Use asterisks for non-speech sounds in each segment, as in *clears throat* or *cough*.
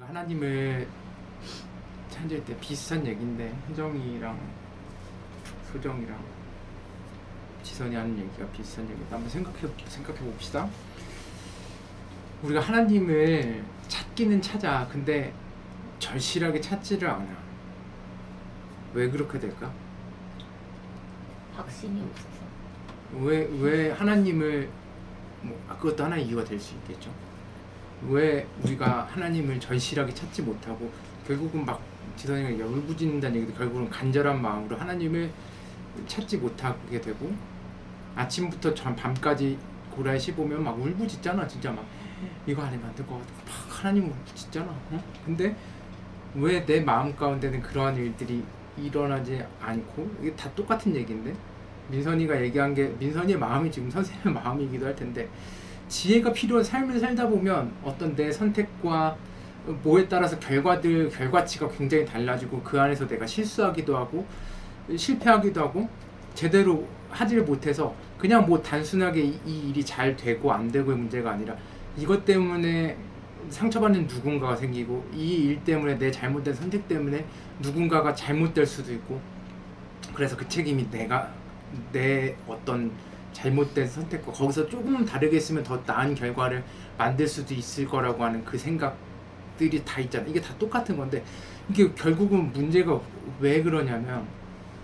하나님을 찾을 때 비슷한 얘기인데 혜정이랑 소정이랑 지선이 하는 얘기가 비슷한 얘기인데 한번 생각해 생각해 봅시다. 우리가 하나님을 찾기는 찾아. 근데 절실하게 찾지를 않아. 왜 그렇게 될까? 확신이 없어서 왜, 왜 하나님을, 뭐, 아, 그것도 하나의 이유가 될 수 있겠죠. 왜 우리가 하나님을 절실하게 찾지 못하고, 결국은 막, 지선이가 열부짖는다는 얘기도 결국은 간절한 마음으로 하나님을 찾지 못하게 되고, 아침부터 전 밤까지 고라에 씹으면 막 울부짖잖아, 진짜 막. 이거 아니면 안 될 것 같고, 막 하나님 울부짖잖아. 어? 근데 왜 내 마음 가운데는 그러한 일들이 일어나지 않고, 이게 다 똑같은 얘기인데, 민선이가 얘기한 게 민선이의 마음이 지금 선생님의 마음이기도 할 텐데 지혜가 필요한 삶을 살다 보면 어떤 내 선택과 뭐에 따라서 결과들 결과치가 굉장히 달라지고 그 안에서 내가 실수하기도 하고 실패하기도 하고 제대로 하지를 못해서 그냥 뭐 단순하게 이, 이 일이 잘 되고 안 되고의 문제가 아니라 이것 때문에 상처받는 누군가가 생기고 이 일 때문에 내 잘못된 선택 때문에 누군가가 잘못될 수도 있고 그래서 그 책임이 내가 내 어떤 잘못된 선택과 거기서 조금 다르게 했으면 더 나은 결과를 만들 수도 있을 거라고 하는 그 생각들이 다 있잖아. 이게 다 똑같은 건데 이게 결국은 문제가 왜 그러냐면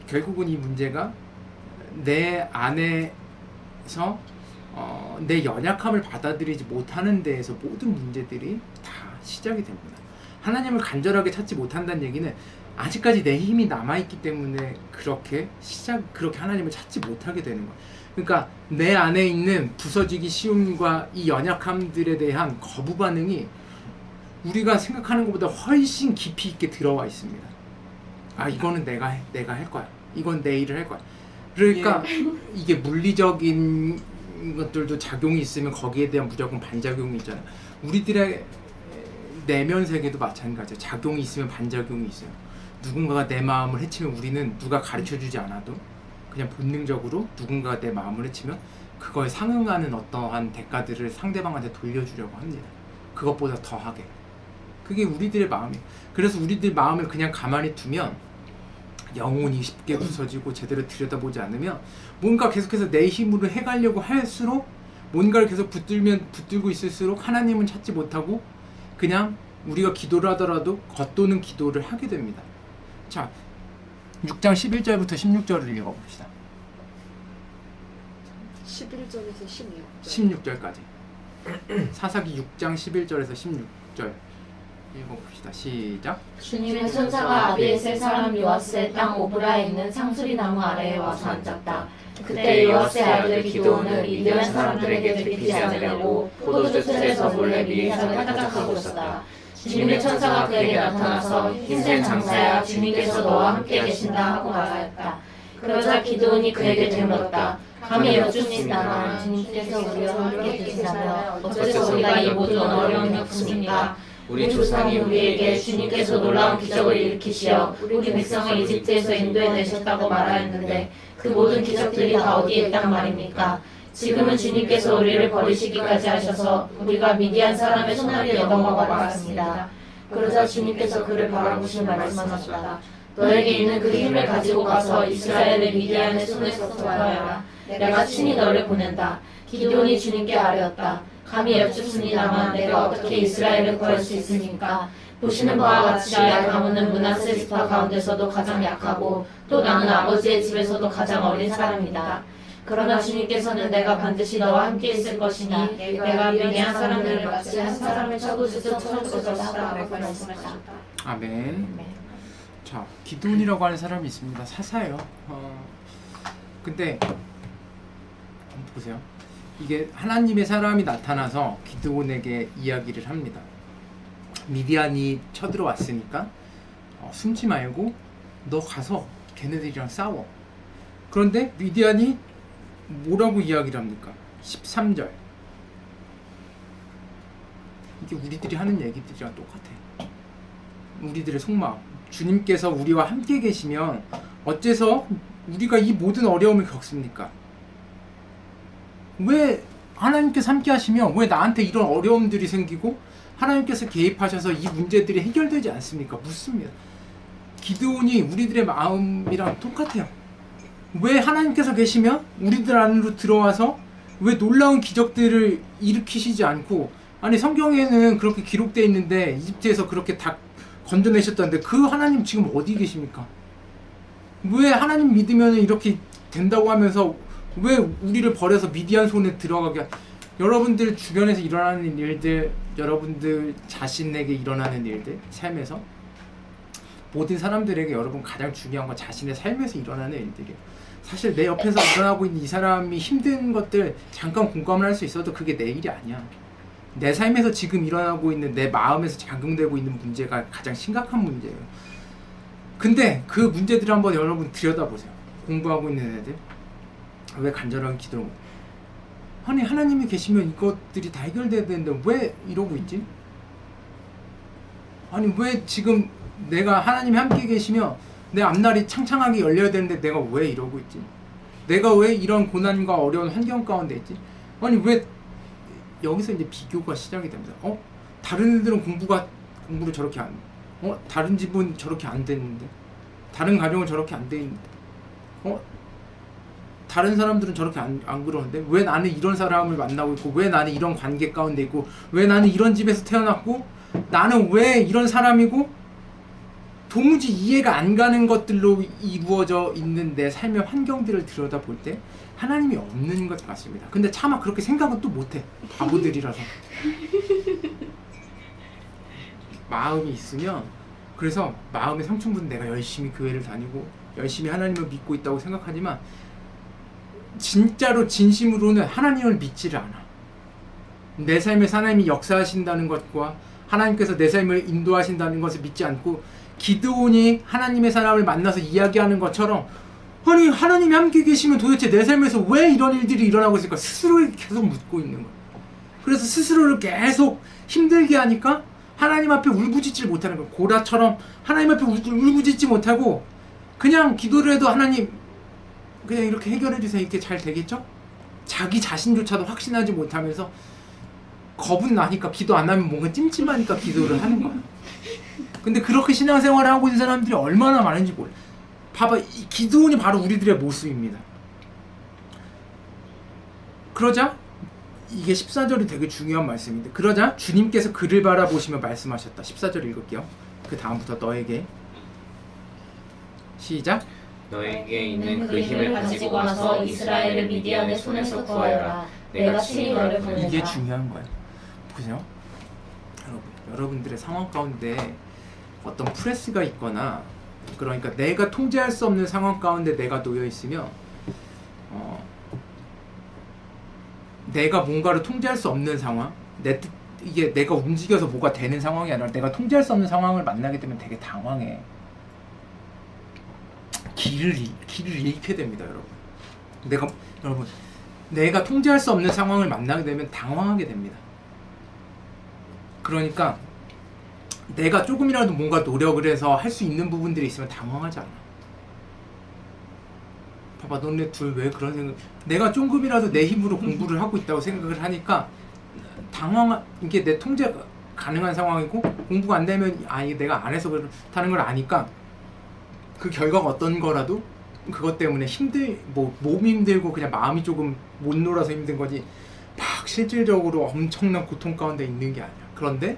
결국은 이 문제가 내 안에서 어, 내 연약함을 받아들이지 못하는 데에서 모든 문제들이 다 시작이 됩니다. 하나님을 간절하게 찾지 못한다는 얘기는 아직까지 내 힘이 남아있기 때문에 그렇게 시작, 그렇게 하나님을 찾지 못하게 되는 거야. 그러니까 내 안에 있는 부서지기 쉬움과 이 연약함들에 대한 거부 반응이 우리가 생각하는 것보다 훨씬 깊이 있게 들어와 있습니다. 아, 이거는 내가, 해, 내가 할 거야. 이건 내 일을 할 거야. 그러니까 *laughs* 이게 물리적인 것들도 작용이 있으면 거기에 대한 무조건 반작용이 있잖아. 우리들의 내면 세계도 마찬가지야. 작용이 있으면 반작용이 있어요. 누군가가 내 마음을 해치면 우리는 누가 가르쳐 주지 않아도 그냥 본능적으로 누군가가 내 마음을 해치면 그거에 상응하는 어떠한 대가들을 상대방한테 돌려주려고 합니다. 그것보다 더하게. 그게 우리들의 마음이에요. 그래서 우리들 마음을 그냥 가만히 두면 영혼이 쉽게 부서지고 제대로 들여다보지 않으면 뭔가 계속해서 내 힘으로 해가려고 할수록 뭔가를 계속 붙들면 붙들고 있을수록 하나님은 찾지 못하고 그냥 우리가 기도를 하더라도 겉도는 기도를 하게 됩니다. 자, 6장 11절부터 16절을 읽어봅시다. 11절에서 16절. 16절까지. 사사기 6장 11절에서 16절 읽어봅시다. 시작. 주님의 천사가 아비에셀 사람 요아스의 땅 오브라에 있는 상수리 나무 아래에 와서 앉았다. 그때 요아스의 아들 기도온은 미디안 사람들에게 들키지 않으려고 포도주 틀에서 몰래 미리상을 타작하고 있었다. 주님의 천사가 그에게 나타나서 흰색 장사야 주님께서 너와 함께 계신다 하고 말하였다. 그러자 기도온이 그에게 되물었다. 감히 여쭈십니다만 주님께서 우리와 함께 계시다면 어째서 우리가 이 모든 어려움을 겪습니까? 우리 조상이 우리에게 주님께서 놀라운 기적을 일으키시어 우리 백성을 이집트에서 인도해내셨다고 말하였는데 그 모든 기적들이 다 어디에 있단 말입니까? 지금은 주님께서 우리를 버리시기까지 하셔서 우리가 미디안 사람의 손아귀에 넘어가 말았습니다. 그러자 주님께서 그를 바라보시며 말씀하셨다. 너에게 있는 그 힘을 가지고 가서 이스라엘의 미디안의 손에서 구하여라. 내가 친히 너를 보낸다. 기도니 주님께 아뢰었다. 감히 여쭙습니다만 내가 어떻게 이스라엘을 구할 수 있습니까? 보시는 바와 같이 나 가문은 문하세 지파 가운데서도 가장 약하고 또 나는 아버지의 집에서도 가장 어린 사람이다. 그러나 주님께서는 내가 반드시 너와 함께 있을 것이니 내가 미디안 사람들을 마치 한 사람을 쳐부수듯 쳐줄 것이다 라고 말씀하셨다. 아멘. 자, 기도원이라고 하는 사람이 있습니다. 사사예요. 어, 근데 보세요. 이게 하나님의 사람이 나타나서 기드온에게 이야기를 합니다. 미디안이 쳐들어왔으니까 어, 숨지 말고 너 가서 걔네들이랑 싸워. 그런데 미디안이 뭐라고 이야기를 합니까? 13절. 이게 우리들이 하는 얘기들이랑 똑같아. 우리들의 속마음. 주님께서 우리와 함께 계시면 어째서 우리가 이 모든 어려움을 겪습니까? 왜 하나님께서 함께 하시면 왜 나한테 이런 어려움들이 생기고 하나님께서 개입하셔서 이 문제들이 해결되지 않습니까? 묻습니다. 기도원이 우리들의 마음이랑 똑같아요. 왜 하나님께서 계시면 우리들 안으로 들어와서 왜 놀라운 기적들을 일으키시지 않고 아니 성경에는 그렇게 기록되어 있는데 이집트에서 그렇게 다 건져내셨다는데 그 하나님 지금 어디 계십니까? 왜 하나님 믿으면 이렇게 된다고 하면서 왜 우리를 버려서 미디안 손에 들어가게 하- 여러분들 주변에서 일어나는 일들 여러분들 자신에게 일어나는 일들 삶에서 모든 사람들에게 여러분 가장 중요한 건 자신의 삶에서 일어나는 일들이에요. 사실 내 옆에서 일어나고 있는 이 사람이 힘든 것들 잠깐 공감을 할 수 있어도 그게 내 일이 아니야. 내 삶에서 지금 일어나고 있는 내 마음에서 작용되고 있는 문제가 가장 심각한 문제예요. 근데 그 문제들을 한번 여러분 들여다보세요. 공부하고 있는 애들 왜 간절하게 기도를 못? 아니 하나님이 계시면 이것들이 다 해결돼야 되는데 왜 이러고 있지? 아니 왜 지금 내가 하나님이 함께 계시며 내 앞날이 창창하게 열려야 되는데 내가 왜 이러고 있지? 내가 왜 이런 고난과 어려운 환경 가운데 있지? 아니 왜 여기서 이제 비교가 시작이 됩니다. 어? 다른 애들은 공부가 공부를 저렇게 안, 어? 다른 집은 저렇게 안 됐는데, 다른 가정은 저렇게 안 돼 있는데, 어? 다른 사람들은 저렇게 안, 안 그러는데 왜 나는 이런 사람을 만나고 있고 왜 나는 이런 관계 가운데 있고 왜 나는 이런 집에서 태어났고 나는 왜 이런 사람이고 도무지 이해가 안 가는 것들로 이루어져 있는 내 삶의 환경들을 들여다볼 때 하나님이 없는 것 같습니다. 근데 차마 그렇게 생각은 또 못해. 바보들이라서. *laughs* 마음이 있으면 그래서 마음의 상충분 내가 열심히 교회를 다니고 열심히 하나님을 믿고 있다고 생각하지만 진짜로 진심으로는 하나님을 믿지를 않아. 내 삶에서 하나님이 역사하신다는 것과 하나님께서 내 삶을 인도하신다는 것을 믿지 않고 기드온이 하나님의 사람을 만나서 이야기하는 것처럼 아니 하나님이 함께 계시면 도대체 내 삶에서 왜 이런 일들이 일어나고 있을까 스스로 계속 묻고 있는 거야. 그래서 스스로를 계속 힘들게 하니까 하나님 앞에 울부짖질 못하는 거야. 고라처럼 하나님 앞에 울, 울부짖지 못하고 그냥 기도를 해도 하나님 그냥 이렇게 해결해 주세요. 이렇게 잘 되겠죠? 자기 자신조차도 확신하지 못하면서 겁은 나니까 기도 안 하면 뭔가 찜찜하니까 기도를 하는 거야. *laughs* 근데 그렇게 신앙생활을 하고 있는 사람들이 얼마나 많은지 몰라. 봐봐, 이 기도원이 바로 우리들의 모습입니다. 그러자 이게 14절이 되게 중요한 말씀인데 그러자 주님께서 그를 바라보시며 말씀하셨다. 14절 읽을게요. 그 다음부터 너에게 시작. 너에게 있는 그 힘을 가지고 와서 이스라엘을 미디안의 손에서 구하여라. 내가 친히 너를 보낸다. 이게 중요한 거예요. 보세요. 여러분, 여러분들의 상황 가운데 어떤 프레스가 있거나 그러니까 내가 통제할 수 없는 상황 가운데 내가 놓여 있으면 어, 내가 뭔가를 통제할 수 없는 상황, 내 뜻, 이게 내가 움직여서 뭐가 되는 상황이 아니라 내가 통제할 수 없는 상황을 만나게 되면 되게 당황해. 길을 잃- 길을 잃게 됩니다, 여러분. 내가 여러분 내가 통제할 수 없는 상황을 만나게 되면 당황하게 됩니다. 그러니까 내가 조금이라도 뭔가 노력을 해서 할 수 있는 부분들이 있으면 당황하지 않아. 봐봐, 너네 둘 왜 그런 생각? 내가 조금이라도 내 힘으로 공부를 하고 있다고 생각을 하니까 당황 이게 내 통제 가능한 상황이고 공부가 안 되면 아 이게 내가 안 해서 그렇다는 걸 아니까 그 결과가 어떤 거라도 그것 때문에 힘들 뭐 몸이 힘들고 그냥 마음이 조금 못 놀아서 힘든 거지 막 실질적으로 엄청난 고통 가운데 있는 게 아니야. 그런데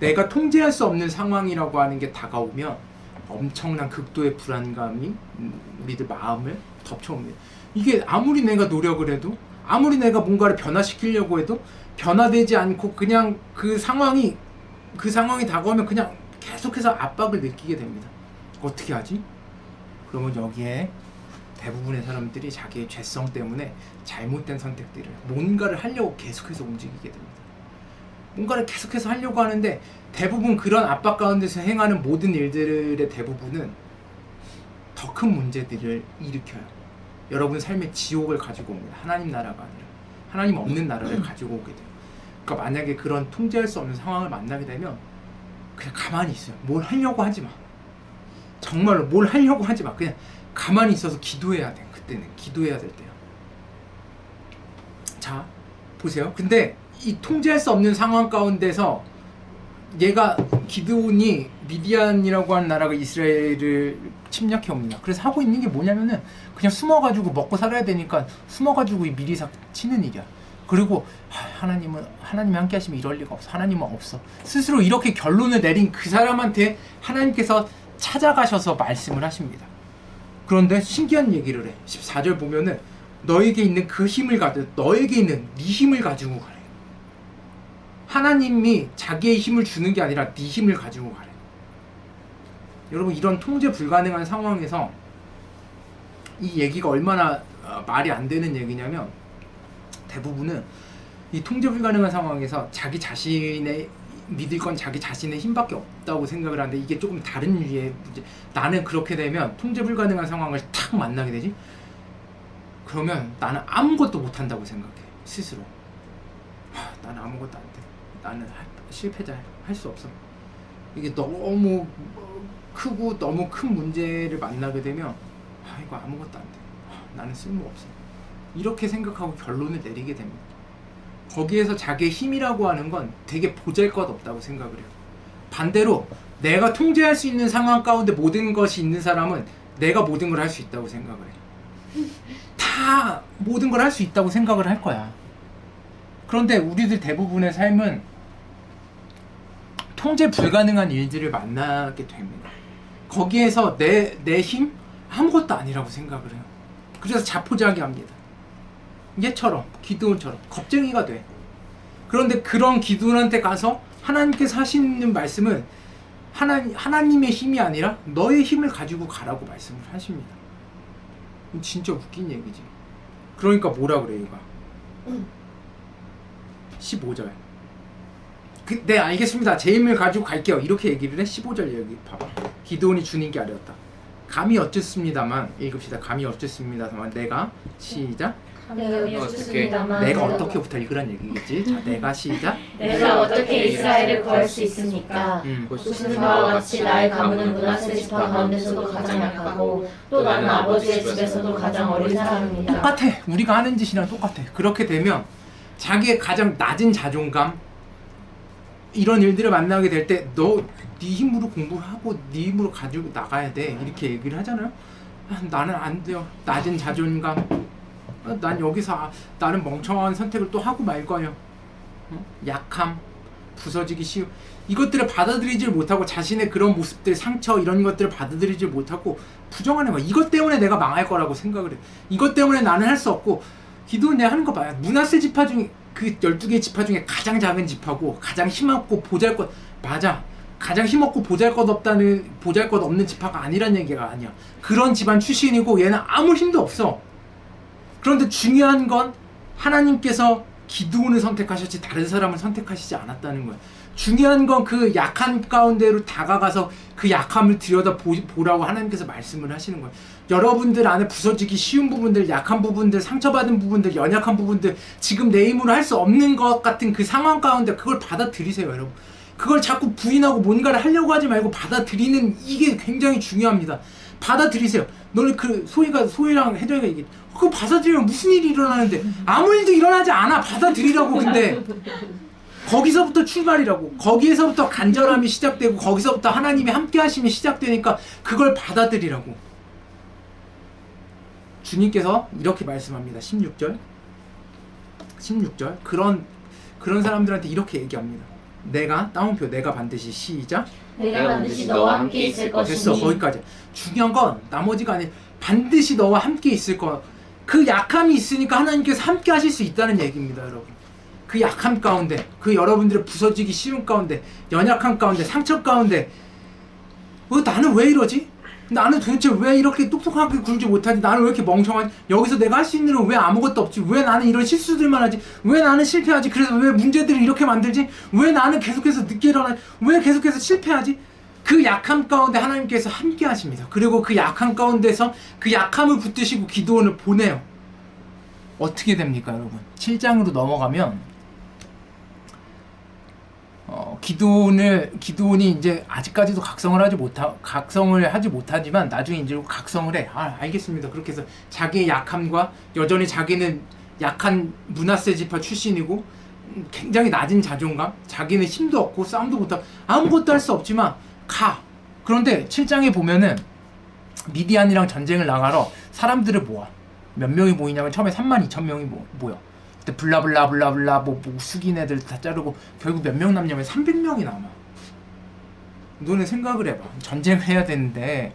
내가 통제할 수 없는 상황이라고 하는 게 다가오면 엄청난 극도의 불안감이 음, 우리들 마음을 덮쳐옵니다. 이게 아무리 내가 노력을 해도 아무리 내가 뭔가를 변화시키려고 해도 변화되지 않고 그냥 그 상황이 그 상황이 다가오면 그냥 계속해서 압박을 느끼게 됩니다. 어떻게 하지? 그러면 여기에 대부분의 사람들이 자기의 죄성 때문에 잘못된 선택들을 뭔가를 하려고 계속해서 움직이게 됩니다. 뭔가를 계속해서 하려고 하는데 대부분 그런 압박 가운데서 행하는 모든 일들의 대부분은 더 큰 문제들을 일으켜요. 여러분 삶의 지옥을 가지고 옵니다. 하나님 나라가 아니라 하나님 없는 나라를 가지고 오게 돼요. 그러니까 만약에 그런 통제할 수 없는 상황을 만나게 되면 그냥 가만히 있어요. 뭘 하려고 하지 마. 정말로 뭘 하려고 하지 마. 그냥 가만히 있어서 기도해야 돼. 그때는 기도해야 될 때야. 자, 보세요. 근데 이 통제할 수 없는 상황 가운데서 얘가 기드온이 미디안이라고 하는 나라가 이스라엘을 침략해 옵니다. 그래서 하고 있는 게 뭐냐면은 그냥 숨어가지고 먹고 살아야 되니까 숨어가지고 이 미리사 치는 일이야. 그리고 하, 하나님은 하나님이 함께 하시면 이럴 리가 없어. 하나님은 없어. 스스로 이렇게 결론을 내린 그 사람한테 하나님께서 찾아가셔서 말씀을 하십니다. 그런데 신기한 얘기를 해. 14절 보면은 너에게 있는 그 힘을 가져 너에게 있는 네 힘을 가지고 가래. 하나님이 자기의 힘을 주는 게 아니라 네 힘을 가지고 가래. 여러분 이런 통제 불가능한 상황에서 이 얘기가 얼마나 어, 말이 안 되는 얘기냐면 대부분은 이 통제 불가능한 상황에서 자기 자신의 믿을 건 자기 자신의 힘밖에 없다고 생각을 하는데 이게 조금 다른 유의. 나는 그렇게 되면 통제 불가능한 상황을 탁 만나게 되지. 그러면 나는 아무것도 못한다고 생각해 스스로. 하, 나는 아무것도 안 돼. 나는 할- 실패자 할 수 없어. 이게 너무 크고 너무 큰 문제를 만나게 되면 아 이거 아무것도 안 돼. 아, 나는 쓸모 없어. 이렇게 생각하고 결론을 내리게 됩니다. 거기에서 자기의 힘이라고 하는 건 되게 보잘것 없다고 생각을 해요. 반대로 내가 통제할 수 있는 상황 가운데 모든 것이 있는 사람은 내가 모든 걸 할 수 있다고 생각을 해. 다 모든 걸 할 수 있다고 생각을 할 거야. 그런데 우리들 대부분의 삶은 통제 불가능한 일들을 만나게 됩니다. 거기에서 내, 내 힘? 아무것도 아니라고 생각을 해요. 그래서 자포자기 합니다. 얘처럼, 기드온처럼 겁쟁이가 돼. 그런데 그런 기드온한테 가서 하나님께서 하시는 말씀은 하나, 하나님의 힘이 아니라 너의 힘을 가지고 가라고 말씀을 하십니다. 진짜 웃긴 얘기지. 그러니까 뭐라 그래, 얘가. 15절. 그, 네, 알겠습니다. 제 힘을 가지고 갈게요. 이렇게 얘기를 해. 15절 여기 봐봐. 기도원이 주님께 아뢰었다. 감이 어쨌습니다만 읽읍시다. 감이 어쨌습니다만 내가 시작. 내가 어떻습니다만 내가 어떻게부터 읽으란 얘기겠지. 자, 내가 시작. 내가 어떻게 이스라엘을 구할 수 있습니까? 음. 보시는 바와 같이 나의 가문은 문하세 지파 가운데서도 가장 약하고 또 나는 아버지의 집에서도 가장 어린 사람입니다. 똑같아. 우리가 하는 짓이랑 똑같아. 그렇게 되면 자기의 가장 낮은 자존감 이런 일들을 만나게 될 때 너 네 힘으로 공부를 하고 네 힘으로 가지고 나가야 돼 이렇게 얘기를 하잖아요. 아, 나는 안 돼요. 낮은 자존감. 아, 난 여기서 아, 나는 멍청한 선택을 또 하고 말 거예요. 어? 약함, 부서지기 쉬우. 이것들을 받아들이질 못하고 자신의 그런 모습들, 상처 이런 것들을 받아들이질 못하고 부정하는 거야. 이것 때문에 내가 망할 거라고 생각을 해. 이것 때문에 나는 할 수 없고 기도는 내가 하는 거 봐요. 문하세 지파 중에 그 12개 지파 중에 가장 작은 지파고 가장 힘없고 보잘것 맞아. 가장 힘없고 보잘것 없다는 보잘것 없는 지파가 아니란 얘기가 아니야. 그런 집안 출신이고 얘는 아무 힘도 없어. 그런데 중요한 건 하나님께서 기도원을 선택하셨지 다른 사람을 선택하시지 않았다는 거야. 중요한 건 그 약한 가운데로 다가가서 그 약함을 들여다 보, 보라고 하나님께서 말씀을 하시는 거예요. 여러분들 안에 부서지기 쉬운 부분들, 약한 부분들, 상처받은 부분들, 연약한 부분들, 지금 내 힘으로 할 수 없는 것 같은 그 상황 가운데 그걸 받아들이세요, 여러분. 그걸 자꾸 부인하고 뭔가를 하려고 하지 말고 받아들이는 이게 굉장히 중요합니다. 받아들이세요. 너는 그 소희가 소희랑 혜정이가 얘기. 그거 받아들이면 무슨 일이 일어나는데 아무 일도 일어나지 않아. 받아들이라고 근데 거기서부터 출발이라고. 거기에서부터 간절함이 시작되고 거기서부터 하나님의 함께 하심이 시작되니까 그걸 받아들이라고. 주님께서 이렇게 말씀합니다. 16절. 16절. 그런 그런 사람들한테 이렇게 얘기합니다. 내가 따옴표 내가 반드시 시작 내가 반드시 너와 함께 있을 됐어 것이니 거기까지 중요한 건 나머지가 아니 반드시 너와 함께 있을 거 그 약함이 있으니까 하나님께서 함께 하실 수 있다는 얘기입니다 여러분 그 약함 가운데 그 여러분들의 부서지기 쉬운 가운데 연약함 가운데 상처 가운데 어, 나는 왜 이러지? 나는 도대체 왜 이렇게 똑똑하게 굴지 못하지? 나는 왜 이렇게 멍청하지? 여기서 내가 할 수 있는 건왜 아무것도 없지? 왜 나는 이런 실수들만 하지? 왜 나는 실패하지? 그래서 왜 문제들을 이렇게 만들지? 왜 나는 계속해서 늦게 일어나지? 왜 계속해서 실패하지? 그 약함 가운데 하나님께서 함께 하십니다. 그리고 그 약함 가운데서 그 약함을 붙드시고 기도원을 보내요. 어떻게 됩니까, 여러분? 7장으로 넘어가면 어, 기도원을 기도원이 이제 아직까지도 각성을 하지 못하 각성을 하지 못하지만 나중에 이제 각성을 해. 아, 알겠습니다. 그렇게 해서 자기의 약함과 여전히 자기는 약한 문하세 지파 출신이고 음, 굉장히 낮은 자존감, 자기는 힘도 없고 싸움도 못하고 아무것도 할 수 없지만 가. 그런데 7장에 보면은 미디안이랑 전쟁을 나가러 사람들을 모아. 몇 명이 모이냐면 처음에 3만 2천 명이 모, 모여. 그때 블라블라 블라블라 뭐, 뭐 숙인 애들 다 자르고 결국 몇 명 남냐면 300명이 남아. 너네 생각을 해봐. 전쟁을 해야 되는데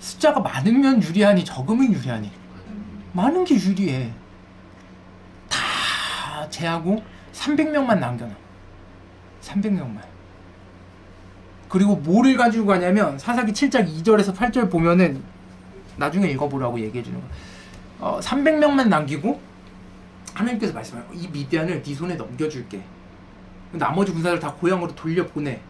숫자가 많으면 유리하니 적으면 유리하니 많은 게 유리해. 다 제하고 300명만 남겨놔. 300명만. 그리고 뭐를 가지고 가냐면 사사기 7장 2절에서 8절 보면은 나중에 읽어보라고 얘기해 주는 거야. 어, 300명만 남기고 하나님께서 말씀하요. 이 미디안을 네 손에 넘겨줄게. 나머지 군사들 다 고향으로 돌려보내.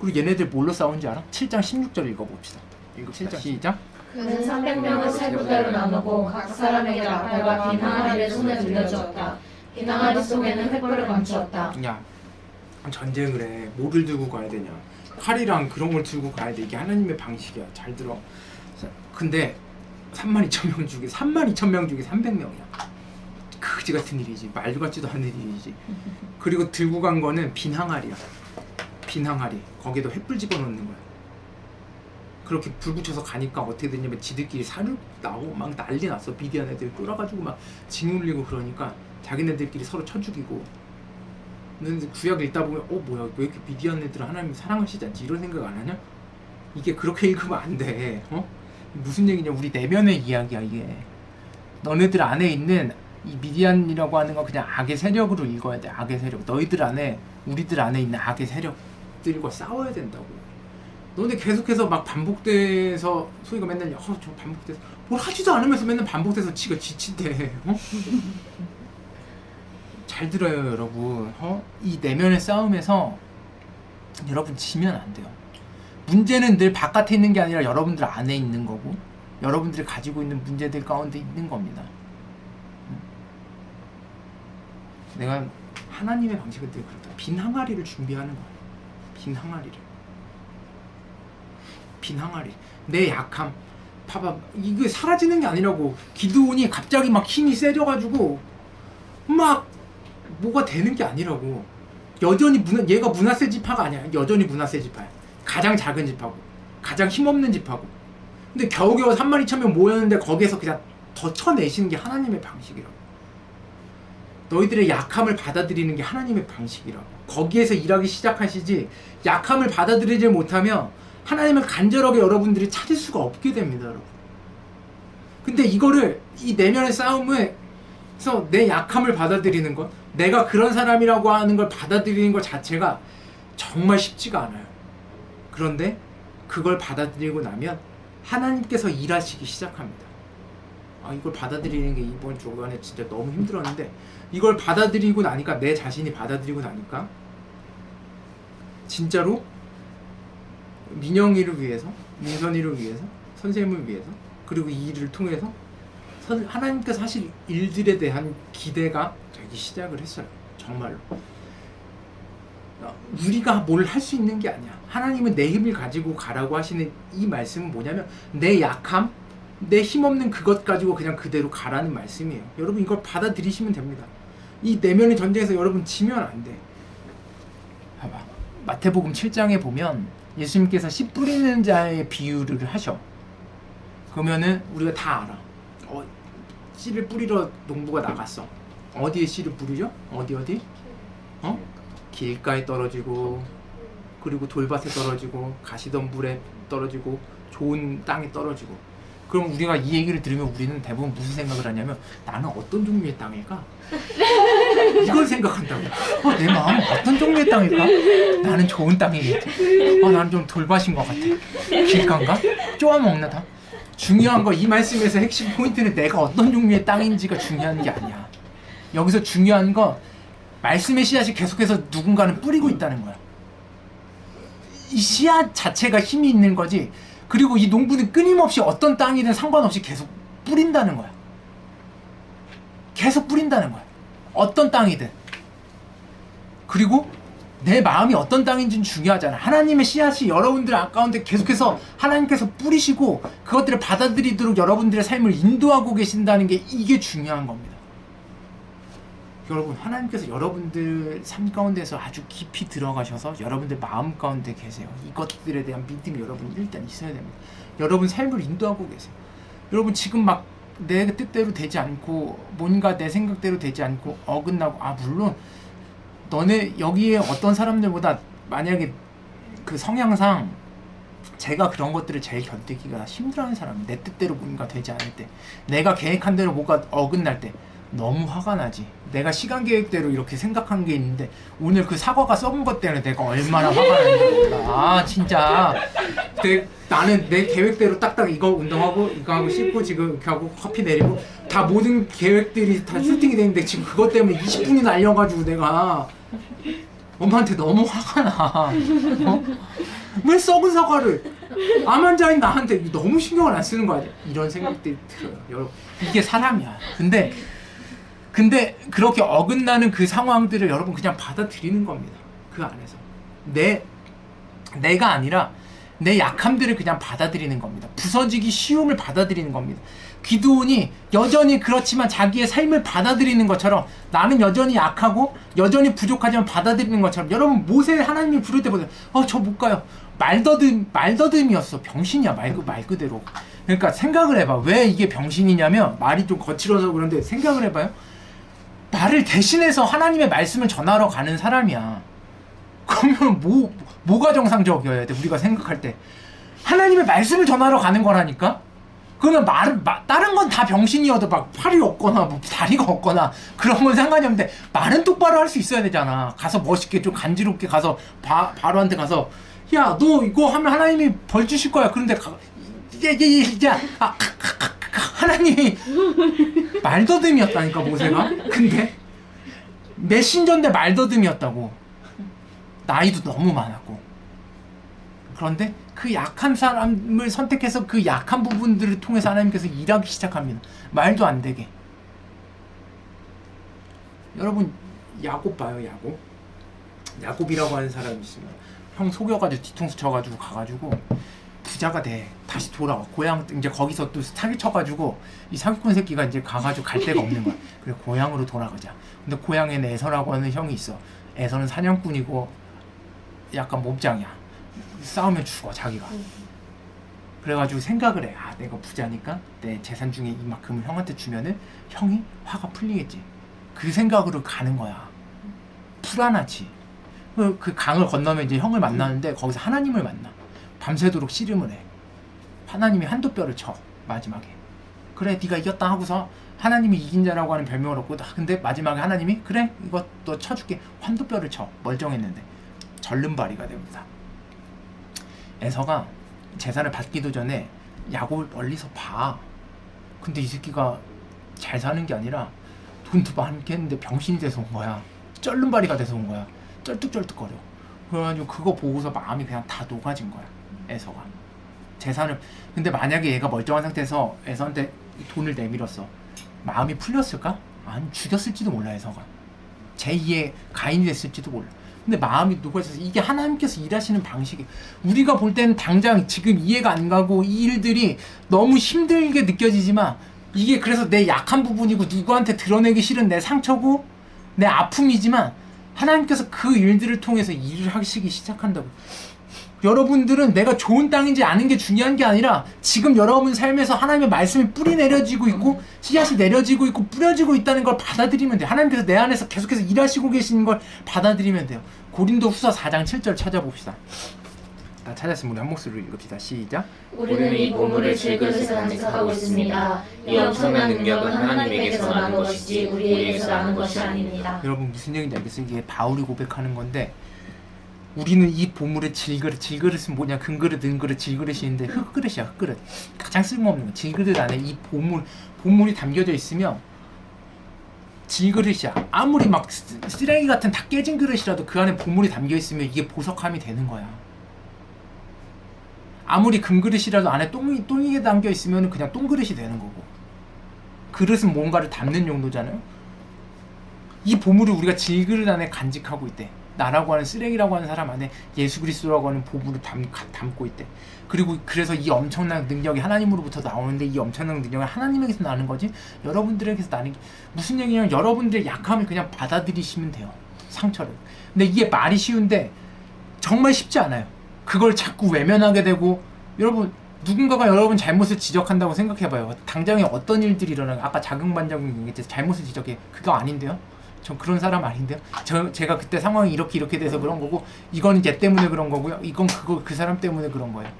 그리고 얘네들 뭘로 싸운지 알아? 7장 16절 읽어봅시다. 읽읍시다. 7장 시작. 그는 300명을 세 부대로 나누고 각 사람에게 나팔과 빈 항아리를 손에 들려주었다. 빈 항아리 속에는 횃불을 감추었다. 야 전쟁을 해 뭐를 들고 가야 되냐 칼이랑 그런 걸 들고 가야 돼 이게 하나님의 방식이야 잘 들어 자, 근데 3만 2천 명 중에 3만 2천 명 중에 300명이야 그지 같은 일이지 말도 같지도 않은 일이지 그리고 들고 간 거는 빈 항아리야 빈 항아리 거기에도 횃불 집어넣는 거야 그렇게 불 붙여서 가니까 어떻게 됐냐면 지들끼리 사륙 나고 막 난리 났어 미디안 애들 끌어가지고 막 짓눌리고 그러니까 자기네들끼리 서로 쳐 죽이고 근데 구약 읽다 보면 어 뭐야 왜 이렇게 미디안 애들은 하나님 사랑하시지 않지 이런 생각 안 하냐? 이게 그렇게 *laughs* 읽으면 안 돼. 어? 무슨 얘기냐? 우리 내면의 이야기야 이게. 너네들 안에 있는 이 미디안이라고 하는 거 그냥 악의 세력으로 읽어야 돼. 악의 세력. 너희들 안에 우리들 안에 있는 악의 세력들과 싸워야 된다고. 너네 계속해서 막 반복돼서 소리가 맨날 어 저 반복돼서 뭘 하지도 않으면서 맨날 반복돼서 지가 지친대. 어? *laughs* 잘 들어요, 여러분. 어? 이 내면의 싸움에서 여러분 지면 안 돼요. 문제는 늘 바깥에 있는 게 아니라 여러분들 안에 있는 거고, 여러분들이 가지고 있는 문제들 가운데 있는 겁니다. 음. 내가 하나님의 방식은 늘 그렇다. 빈 항아리를 준비하는 거야. 빈 항아리를. 빈 항아리. 내 약함. 봐봐, 이게 사라지는 게 아니라고. 기드온이 갑자기 막 힘이 세져가지고 막 뭐가 되는 게 아니라고. 여전히 문화, 얘가 문화세 지파가 아니야. 여전히 문화세 지파야. 가장 작은 지파고, 가장 힘없는 지파고. 근데 겨우겨우 3만 2천 명 모였는데 거기에서 그냥 더 쳐내시는 게 하나님의 방식이라고. 너희들의 약함을 받아들이는 게 하나님의 방식이라고. 거기에서 일하기 시작하시지, 약함을 받아들이지 못하면 하나님을 간절하게 여러분들이 찾을 수가 없게 됩니다, 여러분. 근데 이거를, 이 내면의 싸움을 그래서 내 약함을 받아들이는 것, 내가 그런 사람이라고 하는 걸 받아들이는 것 자체가 정말 쉽지가 않아요. 그런데 그걸 받아들이고 나면 하나님께서 일하시기 시작합니다. 아, 이걸 받아들이는 게 이번 주간에 진짜 너무 힘들었는데 이걸 받아들이고 나니까 내 자신이 받아들이고 나니까 진짜로 민영이를 위해서, 민선이를 위해서, 선생님을 위해서 그리고 이 일을 통해서 선- 하나님께서 하실 일들에 대한 기대가 되기 시작을 했어요. 정말로. 어, 우리가 뭘 할 수 있는 게 아니야. 하나님은 내 힘을 가지고 가라고 하시는 이 말씀은 뭐냐면 내 약함, 내 힘없는 그것 가지고 그냥 그대로 가라는 말씀이에요. 여러분 이걸 받아들이시면 됩니다. 이 내면의 전쟁에서 여러분 지면 안 돼. 봐봐. 마태복음 7장에 보면 예수님께서 씨 뿌리는 자의 비유를 하셔. 그러면은 우리가 다 알아. 어, 씨를 뿌리러 농부가 나갔어. 어디에 씨를 뿌리죠? 어디 어디? 어? 길가에 떨어지고 그리고 돌밭에 떨어지고 가시덤불에 떨어지고 좋은 땅에 떨어지고 그럼 우리가 이 얘기를 들으면 우리는 대부분 무슨 생각을 하냐면 나는 어떤 종류의 땅일까? 이걸 생각한다고. 어, 내 마음은 어떤 종류의 땅일까? 나는 좋은 땅이겠지. 어, 나는 좀 돌밭인 것 같아. 길가인가? 쪼아먹나 다? 중요한 거 이 말씀에서 핵심 포인트는 내가 어떤 종류의 땅인지가 중요한 게 아니야. 여기서 중요한 건 말씀의 씨앗이 계속해서 누군가는 뿌리고 있다는 거야. 이 씨앗 자체가 힘이 있는 거지. 그리고 이 농부는 끊임없이 어떤 땅이든 상관없이 계속 뿌린다는 거야. 계속 뿌린다는 거야. 어떤 땅이든. 그리고 내 마음이 어떤 땅인지는 중요하잖아. 하나님의 씨앗이 여러분들 가운데 계속해서 하나님께서 뿌리시고 그것들을 받아들이도록 여러분들의 삶을 인도하고 계신다는 게 이게 중요한 겁니다. 여러분 하나님께서 여러분들 삶 가운데서 아주 깊이 들어가셔서 여러분들 마음 가운데 계세요. 이것들에 대한 믿음이 여러분 일단 있어야 됩니다. 여러분 삶을 인도하고 계세요. 여러분 지금 막 내 뜻대로 되지 않고 뭔가 내 생각대로 되지 않고 어긋나고 아 물론 너네 여기에 어떤 사람들보다 만약에 그 성향상 제가 그런 것들을 제일 견디기가 힘들어하는 사람이 내 뜻대로 뭔가 되지 않을 때 내가 계획한 대로 뭐가 어긋날 때 너무 화가 나지 내가 시간 계획대로 이렇게 생각한 게 있는데 오늘 그 사과가 썩은 것 때문에 내가 얼마나 화가 몰라 아 진짜 내, 나는 내 계획대로 딱딱 이거 운동하고 이거 하고 씻고 지금 이렇게 하고 커피 내리고 다 모든 계획들이 다 세팅이 되는데 지금 그것 때문에 20분이 날려가지고 내가 엄마한테 너무 화가 나. 어? 왜 썩은 사과를 암환자인 나한테 너무 신경을 안 쓰는 거 아니야? 이런 생각들이 들어요. 여러분 이게 사람이야. 근데 근데 그렇게 어긋나는 그 상황들을 여러분 그냥 받아들이는 겁니다. 그 안에서 내 내가 아니라 내 약함들을 그냥 받아들이는 겁니다. 부서지기 쉬움을 받아들이는 겁니다. 기도원이 여전히 그렇지만 자기의 삶을 받아들이는 것처럼 나는 여전히 약하고 여전히 부족하지만 받아들이는 것처럼 여러분 모세 하나님이 부를 때 보세요. 어 저 못 가요. 말더듬 말더듬이었어. 병신이야 말, 그- 말 그대로. 그러니까 생각을 해봐. 왜 이게 병신이냐면 말이 좀 거칠어서 그런데 생각을 해봐요. 말을 대신해서 하나님의 말씀을 전하러 가는 사람이야. 그러면 뭐 뭐가 정상적이어야 돼? 우리가 생각할 때 하나님의 말씀을 전하러 가는 거라니까. 그러면 말은 마- 다른 건 다 병신이어도 막 팔이 없거나 뭐 다리가 없거나 그런 건 상관이 없는데 말은 똑바로 할 수 있어야 되잖아. 가서 멋있게 좀 간지럽게 가서 바, 바로한테 가서 야 너 이거 하면 하나님이 벌 주실 거야. 그런데 가, 이제 이제 이제 아, 카, 카, 카, 카, 하나님이 말더듬이었다니까 모세가. 근데 메신저인데 말더듬이었다고. 나이도 너무 많았고. 그런데 그 약한 사람을 선택해서 그 약한 부분들을 통해서 하나님께서 일하기 시작합니다. 말도 안 되게. 여러분 야곱 봐요 야곱. 야곱이라고 하는 사람이 있으면 형 속여가지고 뒤통수 쳐가지고 가가지고 부자가 돼 다시 돌아와 고향 이제 거기서 또 사기 쳐가지고 이 사기꾼 새끼가 이제 가가지고 갈 데가 없는 거야 *laughs* 그래 고향으로 돌아가자 근데 고향에는 애서라고 하는 형이 있어 애서는 사냥꾼이고 약간 몸짱이야 싸우면 죽어 자기가 그래가지고 생각을 해. 아, 내가 부자니까 내 재산 중에 이만큼을 형한테 주면은 형이 화가 풀리겠지. 그 생각으로 가는 거야. 불안하지. 그, 그 강을 건너면 이제 형을 만나는데 거기서 하나님을 만나. 밤새도록 씨름을 해. 하나님이 한도 뼈를 쳐 마지막에. 그래, 네가 이겼다 하고서 하나님이 이긴 자라고 하는 별명을 얻고 아, 근데 마지막에 하나님이 그래 너 쳐줄게 한도 뼈를 쳐 멀쩡했는데 절름발이가 됩니다. 에서가 재산을 받기도 전에 야곱을 멀리서 봐. 근데 이 새끼가 잘 사는 게 아니라 돈도 많게 했는데 병신이 돼서 온 거야. 쩔름발이가 돼서 온 거야. 쩔뚝쩔뚝거려. 그래가지고 그거 보고서 마음이 그냥 다 녹아진 거야. 에서가. 재산을 근데 만약에 얘가 멀쩡한 상태에서 에서한테 돈을 내밀었어. 마음이 풀렸을까? 아니 죽였을지도 몰라 에서가. 제2의 가인이 됐을지도 몰라. 근데 마음이 녹아져서 이게 하나님께서 일하시는 방식이 우리가 볼 때는 당장 지금 이해가 안 가고 이 일들이 너무 힘들게 느껴지지만 이게 그래서 내 약한 부분이고 누구한테 드러내기 싫은 내 상처고 내 아픔이지만 하나님께서 그 일들을 통해서 일을 하시기 시작한다고. 여러분들은 내가 좋은 땅인지 아는 게 중요한 게 아니라 지금 여러분 삶에서 하나님의 말씀이 뿌리 내려지고 있고 씨앗이 내려지고 있고 뿌려지고 있다는 걸 받아들이면 돼요. 하나님께서 내 안에서 계속해서 일하시고 계시는 걸 받아들이면 돼요. 고린도 후서 4장 7절 찾아봅시다. 다 찾았으면 우리 한 목소리로 읽읍시다. 시작. 우리는 이 보물을 질그릇에 간직하고 있습니다. 이 엄청난 능력은 하나님에게서 나는 것이지 우리에게서 나는 것이 아닙니다. 여러분 무슨 얘기인지 알겠어요? 이게 바울이 고백하는 건데 우리는 이 보물의 질그릇, 질그릇은 뭐냐? 금그릇, 은그릇, 질그릇인데 흙그릇이야, 흙그릇. 가장 쓸모없는 거. 질그릇 안에 이 보물, 보물이 담겨져 있으면 질그릇이야. 아무리 막 쓰- 쓰레기 같은 다 깨진 그릇이라도 그 안에 보물이 담겨 있으면 이게 보석함이 되는 거야. 아무리 금그릇이라도 안에 똥이 똥이 담겨 있으면 그냥 똥그릇이 되는 거고. 그릇은 뭔가를 담는 용도잖아요. 이 보물을 우리가 질그릇 안에 간직하고 있대. 나라고 하는 쓰레기라고 하는 사람 안에 예수 그리스도라고 하는 보부를 담, 가- 담고 있대. 그리고 그래서 이 엄청난 능력이 하나님으로부터 나오는데 이 엄청난 능력이 하나님에게서 나는 거지 여러분들에게서 나는 게 무슨 얘기냐면 여러분들의 약함을 그냥 받아들이시면 돼요. 상처를. 근데 이게 말이 쉬운데 정말 쉽지 않아요. 그걸 자꾸 외면하게 되고 여러분 누군가가 여러분 잘못을 지적한다고 생각해봐요. 당장에 어떤 일들이 일어나 아까 자극반작용 얘기했듯이 잘못을 지적해 그거 아닌데요? 전 그런 사람 아닌데요? 저 제가 그때 상황이 이렇게 이렇게 돼서 그런 거고 이거는 얘 때문에 그런 거고요. 이건 그거 그 사람 때문에 그런 거예요.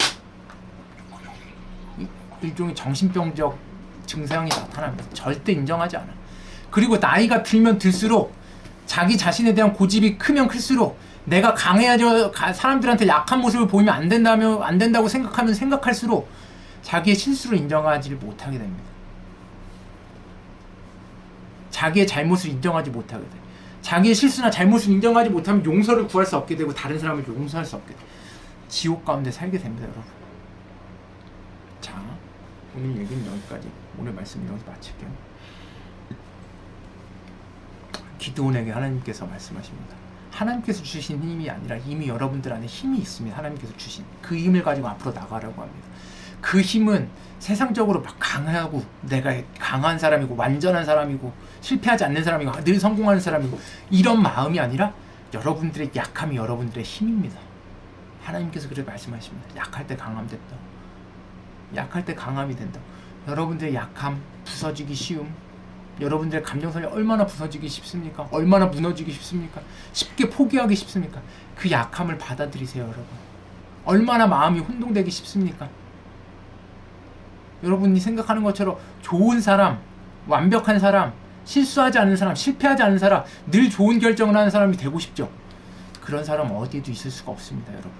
이- 일종의 정신병적 증상이 나타납니다. 절대 인정하지 않아. 그리고 나이가 들면 들수록 자기 자신에 대한 고집이 크면 클수록 내가 강해야죠. 가- 사람들한테 약한 모습을 보이면 안 된다며 안 된다고 생각하면 생각할수록 자기의 실수를 인정하지 못하게 됩니다. 자기의 잘못을 인정하지 못하게 돼. 자기의 실수나 잘못을 인정하지 못하면 용서를 구할 수 없게 되고 다른 사람을 용서할 수 없게 돼. 지옥 가운데 살게 됩니다, 여러분. 자, 오늘 얘기는 여기까지. 오늘 말씀 여기서 마칠게요. 기도원에게 하나님께서 말씀하십니다. 하나님께서 주신 힘이 아니라 이미 여러분들 안에 힘이 있습니다. 하나님께서 주신 그 힘을 가지고 앞으로 나가라고 합니다. 그 힘은 세상적으로 막 강하고 내가 강한 사람이고 완전한 사람이고 실패하지 않는 사람이고 늘 성공하는 사람이고 이런 마음이 아니라 여러분들의 약함이 여러분들의 힘입니다. 하나님께서 그렇게 말씀하십니다. 약할 때 강함 된다. 약할 때 강함이 된다. 여러분들의 약함, 부서지기 쉬움, 여러분들의 감정선이 얼마나 부서지기 쉽습니까? 얼마나 무너지기 쉽습니까? 쉽게 포기하기 쉽습니까? 그 약함을 받아들이세요, 여러분. 얼마나 마음이 혼동되기 쉽습니까? 여러분이 생각하는 것처럼 좋은 사람, 완벽한 사람, 실수하지 않는 사람, 실패하지 않는 사람, 늘 좋은 결정을 하는 사람이 되고 싶죠. 그런 사람 어디에도 있을 수가 없습니다, 여러분.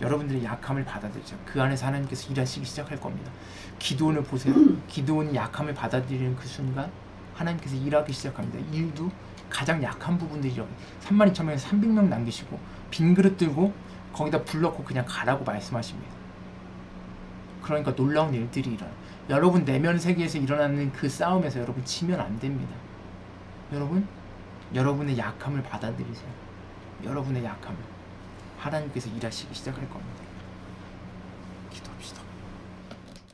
여러분들의 약함을 받아들이죠. 그 안에서 하나님께서 일하시기 시작할 겁니다. 기도원을 보세요. *clears throat* 기도원이 약함을 받아들이는 그 순간 하나님께서 일하기 시작합니다. 일도 가장 약한 부분들이라고 3만 2천 명에서 300명 남기시고 빈 그릇 들고 거기다 불 넣고 그냥 가라고 말씀하십니다. 그러니까 놀라운 일들이 일어나. 여러분 내면 세계에서 일어나는 그 싸움에서 여러분 지면 안 됩니다. 여러분 여러분의 약함을 받아들이세요. 여러분의 약함을 하나님께서 일하시기 시작할 겁니다.